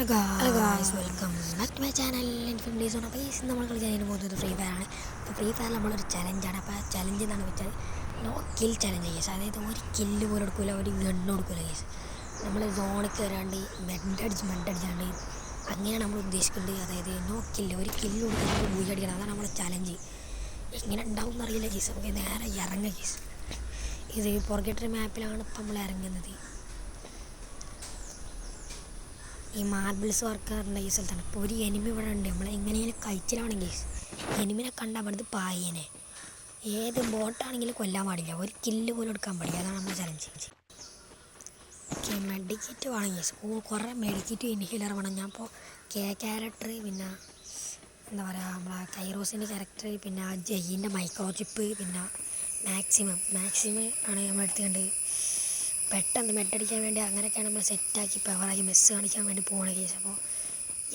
Hello guys welcome back to my channel ഇൻഫിം ഡേയ്സ് ആണ് അപ്പോൾ ഈ നമ്മൾ കളിക്കാൻ പോകുന്നത് ഫ്രീ ഫയർ ആണ്. അപ്പോൾ ഫ്രീ ഫയർ നമ്മളൊരു ചലഞ്ചാണ് അപ്പോൾ ആ ചലഞ്ച് എന്നാണ് വെച്ചാൽ നോ കിൽ ചലഞ്ച് കേസ് അതായത് ഒരു കില്ല് പോലും എടുക്കില്ല ഒരു ഗണ്ണ് കൊടുക്കില്ല കേസ് നമ്മൾ സോണിൽ കയറാണ്ട് മെഡടിച്ച് മെഡടിച്ചാണ്ട് അങ്ങനെയാണ് നമ്മൾ ഉദ്ദേശിക്കുന്നത്. അതായത് നോ കില്ല് ഒരു കില്ല് കൊടുക്കാൻ ബൂയി അടിക്കണം. അതാണ് നമ്മളെ ചലഞ്ച് എങ്ങനെ ഉണ്ടാവും എന്നറിയില്ല കേസ് നമുക്ക് നേരെ ഇറങ്ങുക കേസ് ഇത് പുറകെട്ടൊരു മാപ്പിലാണ് ഇപ്പം നമ്മൾ ഇറങ്ങുന്നത്. ഈ മാർബിൾസ് വർക്കാറുണ്ട് ഈ സ്ഥലത്താണ്. അപ്പോൾ ഒരു എനിമി ഇവിടെ ഉണ്ട് നമ്മൾ എങ്ങനെയാണ് കഴിച്ചിലാണെങ്കിൽ എനിമിനെ കണ്ടാൽ അവിടുന്ന് പായേനെ. ഏത് ബോട്ടാണെങ്കിലും കൊല്ലാൻ പാടില്ല. ഒരു കില്ല് പോലും എടുക്കാൻ പാടില്ല. അതാണ് നമ്മൾ ചലഞ്ച് ഓക്കെ മെഡിക്കറ്റ് വേണമെങ്കിൽ ഓ കുറേ മെഡിക്കറ്റ് ഇൻഹീലർ വേണം. ഞാൻ ഇപ്പോൾ കെ ക്യാരക്ടർ പിന്നെ എന്താ പറയുക നമ്മളെ കൈറോസിന്റെ ക്യാരക്ടർ പിന്നെ ജയ്യിന്റെ മൈക്രോ ചിപ്പ് പിന്നെ മാക്സിമം. മാക്സിമം ആണ് നമ്മൾ എടുത്തുകൊണ്ട് പെട്ടെന്ന് മെഡടിക്കാൻ വേണ്ടി അങ്ങനെയൊക്കെയാണ് നമ്മൾ സെറ്റാക്കി പവറാക്കി മെസ്സ് കാണിക്കാൻ വേണ്ടി പോകണ കേസ് അപ്പോൾ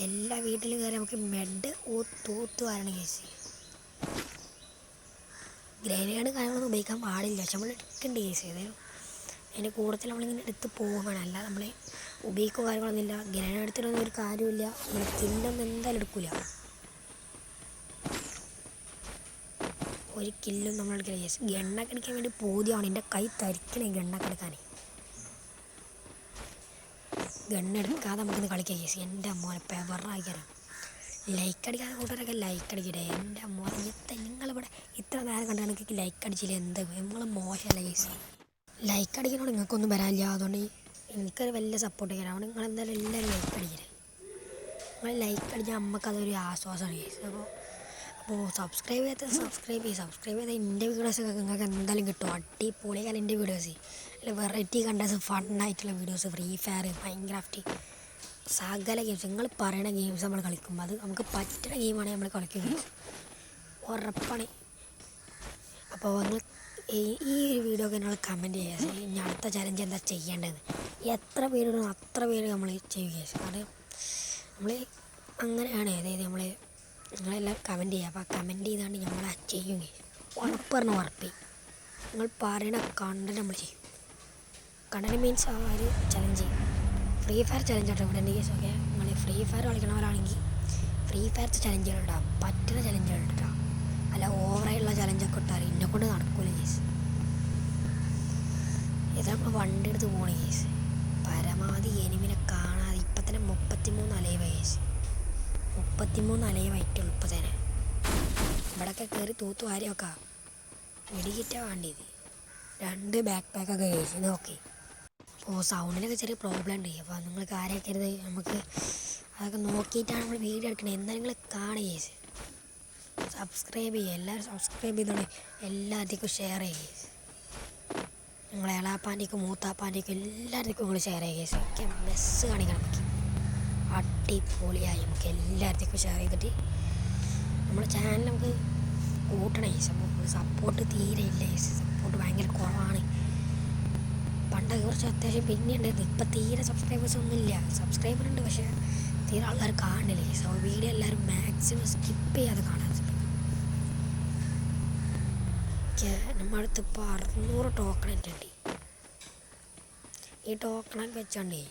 എല്ലാ വീട്ടിലും കയറി നമുക്ക് മെഡ് ഓ തൂത്ത് വരണ കേസ് ഗ്രനേഡ് കാര്യങ്ങളൊന്നും ഉപയോഗിക്കാൻ പാടില്ല. പക്ഷെ നമ്മൾ എടുക്കേണ്ട കേസ് ഏതായാലും അതിന്റെ കൂടുതൽ നമ്മളിങ്ങനെ എടുത്ത് പോകണം അല്ല നമ്മൾ ഉപയോഗിക്കുക കാര്യങ്ങളൊന്നുമില്ല ഗ്രനേഡ് എടുത്തിട്ടൊന്നും ഒരു കാര്യമില്ല നമ്മൾ കില്ലൊന്നും എന്തായാലും എടുക്കില്ല ഒരു കില്ലും നമ്മൾ എടുക്കില്ല ഗണ്ണൊക്കെ അടിക്കാൻ വേണ്ടി പോതിയാണ് എന്റെ കൈ തരിക്കണേ ഗണ്ണൊക്കെ എടുക്കാൻ ഗണ്ണെടുക്കാതെ നമുക്കൊന്ന് കളിക്കാം കേസ് എന്റെ മോനെ പെവറായിക്കാരം ലൈക്ക് അടിക്കാതെ കൂട്ടുകാരൊക്കെ ലൈക്ക് അടിക്കട്ടെ. എന്റെ അമ്മ എത്ര നിങ്ങളിവിടെ ഇത്ര നേരം കണ്ട കണക്ക് ലൈക്ക് അടിച്ചില്ല എന്ത് നമ്മൾ മോശമല്ല കേസ് ലൈക്ക് അടിക്കണോട് നിങ്ങൾക്കൊന്നും വരാനില്ല. അതുകൊണ്ട് എനിക്കൊരു വലിയ സപ്പോർട്ട് ചെയ്യാൻ. അതുകൊണ്ട് നിങ്ങൾ എന്തായാലും എല്ലാവരും ലൈക്ക് അടിക്കരുത് നിങ്ങൾ ലൈക്ക് അടിച്ചാൽ നമുക്കതൊരു ആശ്വാസമാണ് കേസ് അപ്പോൾ അപ്പോൾ സബ്സ്ക്രൈബ് ചെയ്യാത്ത സബ്സ്ക്രൈബ് ചെയ്യും സബ്സ്ക്രൈബ് ചെയ്താൽ എന്റെ വീഡിയോസൊക്കെ നിങ്ങൾക്ക് എന്തായാലും കിട്ടും. അടിപൊളിയാൽ എന്റെ വീഡിയോസ് അല്ല വെറൈറ്റി കണ്ടസ് ഫണ്ണായിട്ടുള്ള വീഡിയോസ് ഫ്രീ ഫയർ മൈൻക്രാഫ്റ്റ് സകല ഗെയിംസ് നിങ്ങൾ പറയണ ഗെയിംസ് നമ്മൾ കളിക്കും അത് നമുക്ക് പറ്റുന്ന ഗെയിമാണ് നമ്മൾ കളിക്കുന്നത്. ഉറപ്പാണ്. അപ്പോൾ നിങ്ങൾ ഈ ഒരു വീഡിയോ ഒക്കെ നിങ്ങൾ കമന്റ് ചെയ്യുക ഇനി അടുത്ത ചലഞ്ച് എന്താ ചെയ്യേണ്ടത്? എത്ര പേരുണ്ടോ അത്ര പേര് നമ്മൾ ചെയ്യുക. കാരണം നമ്മൾ അങ്ങനെയാണ്. അതായത് നമ്മൾ നിങ്ങളെല്ലാം കമന്റ് ചെയ്യുക അപ്പോൾ കമന്റ് ചെയ്താണ്ട് നമ്മൾ ചെയ്യും ഉറപ്പ് പറഞ്ഞ ഉറപ്പി. നിങ്ങൾ പറയണ കണ്ടന്റ് നമ്മൾ ചെയ്യും. കണ്ടന്റ് മീൻസ് ആ ഒരു ചലഞ്ച് ഫ്രീ ഫയർ ചലഞ്ച് കേട്ടോ ഇവിടെ എന്റെ കേസൊക്കെ നിങ്ങൾ ഫ്രീ ഫയർ കളിക്കണവരാണെങ്കിൽ ഫ്രീ ഫയർ ചലഞ്ചുകളുണ്ടാവും പറ്റുന്ന ചലഞ്ചുകളുണ്ടാവും അല്ല ഓവറായിട്ടുള്ള ചലഞ്ചൊക്കെ ഇട്ടാൽ എന്നെ കൊണ്ട് നടക്കൂല കേസ് ഇത് നമ്മൾ വണ്ടി എടുത്ത് പോണ കേസ് പരമാവധി എനിമിനെ കാണാതെ ഇപ്പം തന്നെ മുപ്പത്തിമൂന്ന് അലൈവ് കേസ് മുപ്പത്തിമൂന്ന് അലൈവായിട്ടുള്ളൂ ഇപ്പം തന്നെ. ഇവിടെയൊക്കെ കയറി തൂത്ത് വാരി വെക്കാം. വെടികിറ്റാ വേണ്ടിയത്. രണ്ട് ബാക്ക് പാക്കൊക്കെ കഴിച്ചു നോക്കി അപ്പോൾ സൗണ്ടിനൊക്കെ ചെറിയ പ്രോബ്ലം ഉണ്ട്. അപ്പോൾ നിങ്ങൾ കാര്യമാക്കരുത് നമുക്ക് അതൊക്കെ നോക്കിയിട്ടാണ് നമ്മൾ വീഡിയോ എടുക്കുന്നത് എന്തായാലും നിങ്ങൾ കാണുക സബ്സ്ക്രൈബ് ചെയ്യുക. എല്ലാവരും സബ്സ്ക്രൈബ് ചെയ്തോളെ. എല്ലാവർക്കും ഷെയർ ചെയ്യുക നിങ്ങളെ ഇളാപ്പാന്റെക്കും മൂത്താപ്പാന്റെക്കും എല്ലാവർക്കും നിങ്ങൾ ഷെയർ ചെയ്യുക ഒക്കെ മെസ്സ് കാണിക്കണം നമുക്ക്. അടിപൊളിയായി. നമുക്ക് എല്ലാവർക്കും ഷെയർ ചെയ്തിട്ട് നമ്മുടെ ചാനൽ നമുക്ക് കൂട്ടണം സപ്പോർട്ട് തീരെ ഇല്ല സപ്പോർട്ട് ഭയങ്കര കുറവാണ്. പണ്ടൊക്കെ കുറച്ച് അത്യാവശ്യം പിന്നെ ഉണ്ടായിരുന്നു ഇപ്പം തീരെ സബ്സ്ക്രൈബേഴ്സ് ഒന്നും ഇല്ല. സബ്സ്ക്രൈബർ ഉണ്ട് പക്ഷേ തീരെ ആൾക്കാർ കാണില്ലേ സോ വീഡിയോ എല്ലാവരും മാക്സിമം സ്കിപ്പ് ചെയ്യാതെ കാണാൻ നമ്മുടെ അടുത്ത് ഇപ്പോൾ അറുന്നൂറ് ടോക്കൺ ഉണ്ട്. ഈ ടോക്കണൊക്കെ വെച്ചോണ്ടേ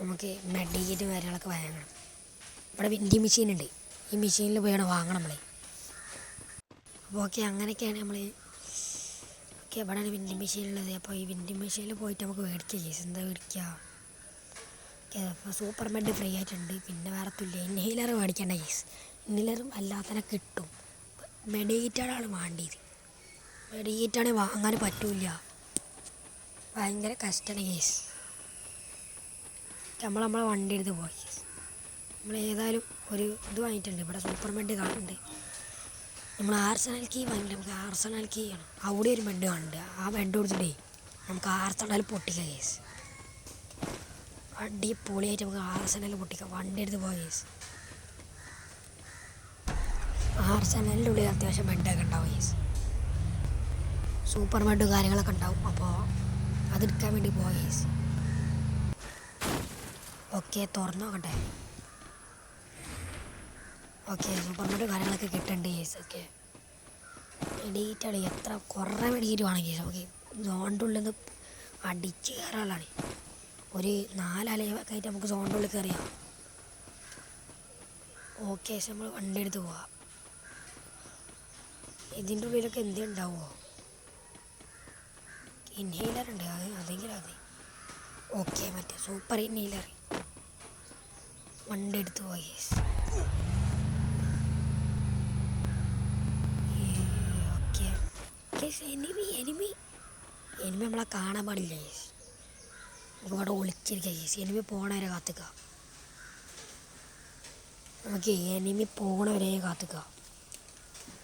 നമുക്ക് മെഡിക്കറ്റ് കാര്യങ്ങളൊക്കെ വാങ്ങണം. ഇവിടെ വിൻഡി മെഷീൻ ഉണ്ട്. ഈ മെഷീനിൽ പോയാണ് വാങ്ങണം നമ്മളെ. അപ്പോൾ ഓക്കെ അങ്ങനെയൊക്കെയാണ് നമ്മൾ ഓക്കെ ഇവിടെയാണ് വെൻഡിങ് മെഷീൻ ഉള്ളത്? അപ്പോൾ ഈ വെൻഡിങ് മെഷീനിൽ പോയിട്ട് നമുക്ക് മേടിക്കുക ചേച്ചി. എന്താ മേടിക്കുക അപ്പോൾ സൂപ്പർ മെഡ് ഫ്രീ ആയിട്ടുണ്ട്. പിന്നെ വേറെ തുല്യ ഇൻഹീലർ മേടിക്കേണ്ട കേസ് ഇൻഹീലറും അല്ലാത്തനെ കിട്ടും. മെഡിക്കേറ്റാണ് വേണ്ടിയത്. മെഡിയേറ്റാണ് വാങ്ങാൻ പറ്റൂല ഭയങ്കര കഷ്ടമാണ് കേസ് നമ്മൾ നമ്മളെ വണ്ടി എടുത്ത് പോയി നമ്മൾ ഏതായാലും ഒരു ഇത് വാങ്ങിയിട്ടുണ്ട്. ഇവിടെ സൂപ്പർ മെഡ് കാണുന്നുണ്ട്. നമ്മൾ ആർസണൽ കീ വാങ്ങില്ല നമുക്ക് ആർസണൽ കീ ആണ് അവിടെ ഒരു ബെഡ് കാണുന്നുണ്ട് ആ ബെഡ് കൊടുത്തിട്ടേ നമുക്ക് ആർസണൽ പൊട്ടിക്കാം കേസ് വണ്ടി പൊളിയായിട്ട് നമുക്ക് ആർസണൽ പൊട്ടിക്കാം. വണ്ടി എടുത്ത് പോകാം കേസ് ആർസണലിന്റെ ഉള്ളിൽ അത്യാവശ്യം ബെഡൊക്കെ ഉണ്ടാവും കേസ് സൂപ്പർ ബെഡ് കാര്യങ്ങളൊക്കെ ഉണ്ടാവും. അപ്പോൾ അതെടുക്കാൻ വേണ്ടി പോകാം കേസ് ഓക്കെ തുറന്നു നോക്കട്ടെ ഓക്കെ സൂപ്പർ മാർക്കറ്റ് കാര്യങ്ങളൊക്കെ കിട്ടുന്നുണ്ട് കേസ് ഓക്കെ മെഡിക്കേറ്റാണ് എത്ര കുറേ മെഡിക്കേറ്റ് വേണം കേസ് ഓക്കെ സോണിന്റെ ഉള്ളിൽ നിന്ന് അടിച്ച് കയറാനാണ് ഒരു നാലലയൊക്കെ ആയിട്ട് നമുക്ക് സോണിന്റെ ഉള്ളിൽ കയറിയാം ഓക്കെ നമ്മൾ വണ്ടി എടുത്ത് പോവാം. ഇതിന്റെ ഉള്ളിലൊക്കെ എന്ത് ഉണ്ടാവുമോ ഇൻഹെയിലർ ഉണ്ട്. അത് അതെങ്കിലും അതെ ഓക്കെ മറ്റേ സൂപ്പർ ഇൻഹെയിലർ വണ്ടി എടുത്ത് പോയി ഓക്കെ എനിമി എനിമി എനിമി നമ്മളെ കാണാൻ പാടില്ല നമുക്ക് ഇവിടെ ഒളിച്ചിരിക്കുക ചേച്ചി എനിമി പോണവരെ കാത്തുക നമുക്ക് എനിമി പോണവരെ കാത്തുക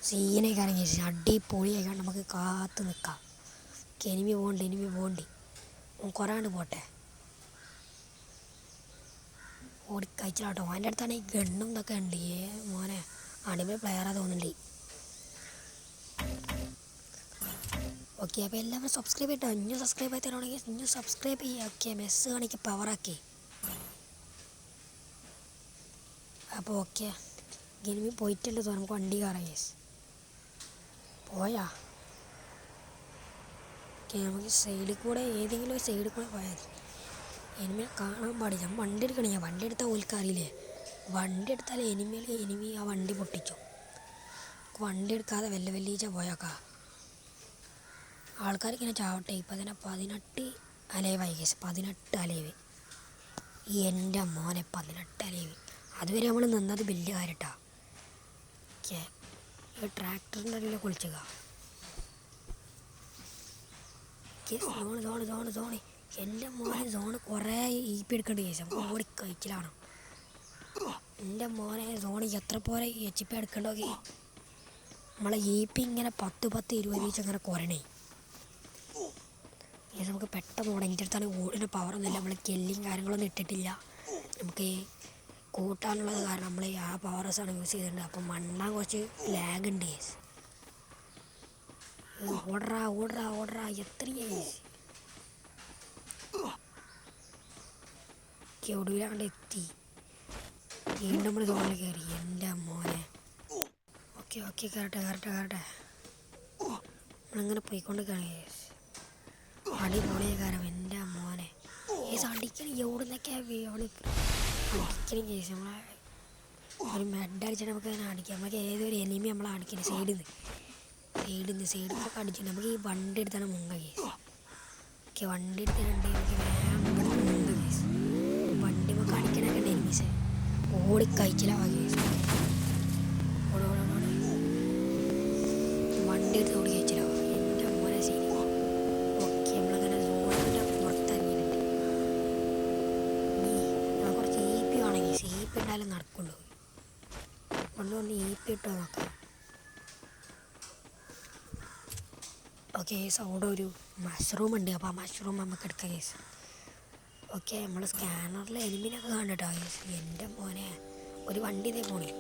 സീനൊക്കെ ആണെങ്കിൽ യേസ് അടിപൊളിയായിക്കാണ്ട് നമുക്ക് കാത്തു നിൽക്കാം എനിമി പോകണ്ട എനിമി പോകണ്ടി. കുറേ ആണ്ട് പോട്ടെ. ഓടി കഴിച്ചിലാട്ടോ അവന്റെ അടുത്താണ് ഗണ്ണും ഇതൊക്കെ ഉണ്ട്. ഏ മോനെ. അടിപൊളി പ്ലെയറാ തോന്നുന്നുണ്ട്. ഓക്കെ അപ്പോൾ എല്ലാവരും സബ്സ്ക്രൈബ് ചെയ്യട്ടോ. ഇന്നും സബ്സ്ക്രൈബ് ചെയ്ത് തരുവാണെങ്കിൽ ഇനിയും സബ്സ്ക്രൈബ് ചെയ്യുക ഓക്കെ മെസ്സ് കാണിക്ക് പവറാക്കി അപ്പോൾ ഓക്കെ ഗെയിമിൽ പോയിട്ടുണ്ട് നമുക്ക് വണ്ടി കയറാം യെസ് പോയാ? നമുക്ക് സൈഡിൽ കൂടെ ഏതെങ്കിലും ഒരു സൈഡിൽ കൂടെ പോയാൽ മതി. എനിമിയെ കാണാൻ പാടില്ല. ഞാൻ വണ്ടി എടുക്കണം ഞാൻ വണ്ടി എടുത്താൽ ഓൽക്കറിയില്ലേ വണ്ടി എടുത്താൽ എനിമിയിൽ എനിമി ആ വണ്ടി പൊട്ടിച്ചു വണ്ടി എടുക്കാതെ വെല്ല വെല്ലീച്ച പോയാക്കാ. ആൾക്കാരിങ്ങനെ ചാവട്ടെ. ഇപ്പം തന്നെ പതിനെട്ട് അലയവായി കേസ് പതിനെട്ട് അലയവ് എന്റെ മോനെ പതിനെട്ട് അലേവ് അതുവരെ നമ്മൾ നിന്നത് വലിയ കാര്യട്ടാ. ഓക്കെ ഈ ട്രാക്ടറിന്റെ അടിയിൽ കുളിച്ചുക. സോണ് സോണ് സോണ് സോണ്. എന്റെ മോനെ സോണ് കുറേ ഈപ്പി പി എടുക്കേണ്ട കേസ് നമുക്ക് ഓടി കഴിച്ചിലാണ്. എന്റെ മോനെ സോണ് എത്ര പോലെ എച്ച് പി എടുക്കണ്ടോക്കെ നമ്മളെ ഈ പി ഇങ്ങനെ പത്ത് പത്ത് ഇരുപത് വെച്ച് അങ്ങനെ കുറയണേ. ഇത് നമുക്ക് പെട്ടെന്ന് ഓടാം എന്റെ അടുത്താണ് ഓടിന്റെ പവറൊന്നുമില്ല നമ്മൾ കെല്ലിയും കാര്യങ്ങളൊന്നും ഇട്ടിട്ടില്ല. നമുക്ക് കൂട്ടാനുള്ളത് കാരണം നമ്മൾ ആ പവർസാണ് യൂസ് ചെയ്തിട്ടുണ്ട്. അപ്പം മണ്ണാൻ കുറച്ച് ലാഗ് ഉണ്ട്. ഓടറാ ഓടറാ ഓടറാ. എത്രയായി ഒടുവിലാണ്ട് എത്തി. വീണ്ടും നമ്മൾ തോളിൽ കയറി എന്റെ മോനെ. Okay okay. കയറട്ടെ കയറട്ടെ കയറട്ടെ നമ്മളിങ്ങനെ പോയിക്കൊണ്ട് കേസ് അടിപൊളിയ കാരണം എന്റെ മോനെ. ഏസ് അടിക്കണം എവിടുന്നൊക്കെ അവൾ അടിക്കണം കേസ് നമ്മളെ ഒരു മെഡ് അടിച്ചാൽ നമുക്ക് അങ്ങനെ അടിക്കാം. നമുക്ക് ഏതൊരു എനിമി നമ്മളെ അടിക്കണം സൈഡിൽ നിന്ന് സൈഡിൽ നിന്ന് സൈഡിൽ നിന്നൊക്കെ അടിച്ചിട്ട് നമുക്ക് ഈ വണ്ടി എടുത്താണ് മുങ്ങ കേസ് ഓക്കെ വണ്ടി എടുത്തിട്ടുണ്ട്. നമുക്ക് വേഗം കേസ് വണ്ടി നമുക്ക് അടിക്കണൊക്കെ ഉണ്ട് എനിമീസ് ഓടി കഴിച്ചിലാവാ കേസ് ഉണ്ടായാലും നടക്കുള്ളൂ. വന്ന് ഇ പി ഇട്ടോ നോക്കാം ഓക്കെ കേസ് അവിടെ ഒരു മഷ്റൂം ഉണ്ട്. അപ്പോൾ ആ മഷ്റൂം നമുക്ക് എടുക്കാം കേസ് ഓക്കെ നമ്മൾ സ്കാനറിൽ എനിമിനൊക്കെ കണ്ടിട്ടോ കേസ് എന്റെ മോനെ ഒരു വണ്ടി ഇതേ പോണേ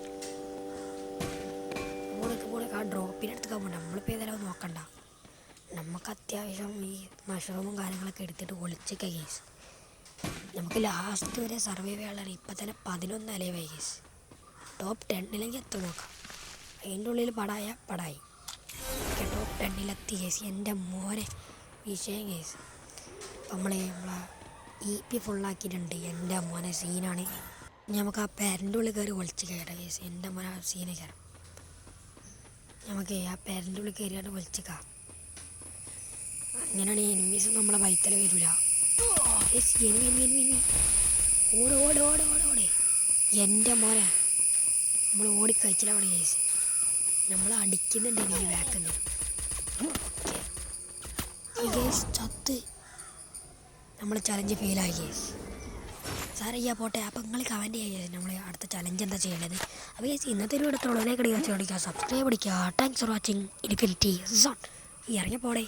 പോണൊക്കെ പോണി ആ ഡ്രോപ്പിന്റെ എടുത്തൊക്കെ പോകണ്ട നമ്മളിപ്പോൾ ഏതായാലും നോക്കണ്ട. നമുക്ക് അത്യാവശ്യം ഈ മഷ്റൂമും കാര്യങ്ങളൊക്കെ എടുത്തിട്ട് ഒളിച്ചൊക്കെ കേസ് നമുക്ക് ലാസ്റ്റ് വരെ സർവൈവ് ചെയ്യാനുള്ള ഇപ്പം തന്നെ പതിനൊന്ന് വൈകീസ് കേസ് ടോപ്പ് ടെന്നിലേക്ക് എത്തു നോക്കാം. അതിന്റെ ഉള്ളിൽ പടായ പടായി. ടോപ്പ് ടെന്നിലെത്തി കേസ് എന്റെ മോനെ വിഷയം കേസ് നമ്മളെ നമ്മളെ ഇ പി ഫുള്ളാക്കിയിട്ടുണ്ട് എന്റെ മോനെ സീനാണ് നമുക്ക് ആ പേരന്റെ ഉള്ളിൽ കയറി ഒളിച്ച് കയറാം കേസ് എന്റെ മോനെ സീനെ കയറാം. നമുക്ക് ആ പേരന്റെ ഉള്ളിൽ കയറിയാണ്ട് കാണാം അങ്ങനെയാണ് എനിമീസ് നമ്മളെ വൈത്തല വരില്ല. എനിമി എനിമി എനിമി എനിമി ഓട് എന്റെ മോനെ നമ്മൾ ഓടി അവിടെ കേസ് നമ്മൾ അടിക്കുന്നുണ്ട് എനിക്ക് വേക്കുന്നു ഗേസ് ചത്ത്. നമ്മൾ ചലഞ്ച് ഫെയിലായി ഗേസ് സാറേ ഈ പോട്ടെ. അപ്പം നിങ്ങൾ കമന്റ് ചെയ്യാം നമ്മൾ അടുത്ത ചലഞ്ച് എന്താ ചെയ്യേണ്ടത് അപ്പോൾ കേസ് ഇന്നത്തെ ഒരു ഇടത്തോളം അടിക്കുക സബ്സ്ക്രൈബ് അടിക്കുക thanks for watching Infinity Zone ഈ ഇറങ്ങിയ പോടേ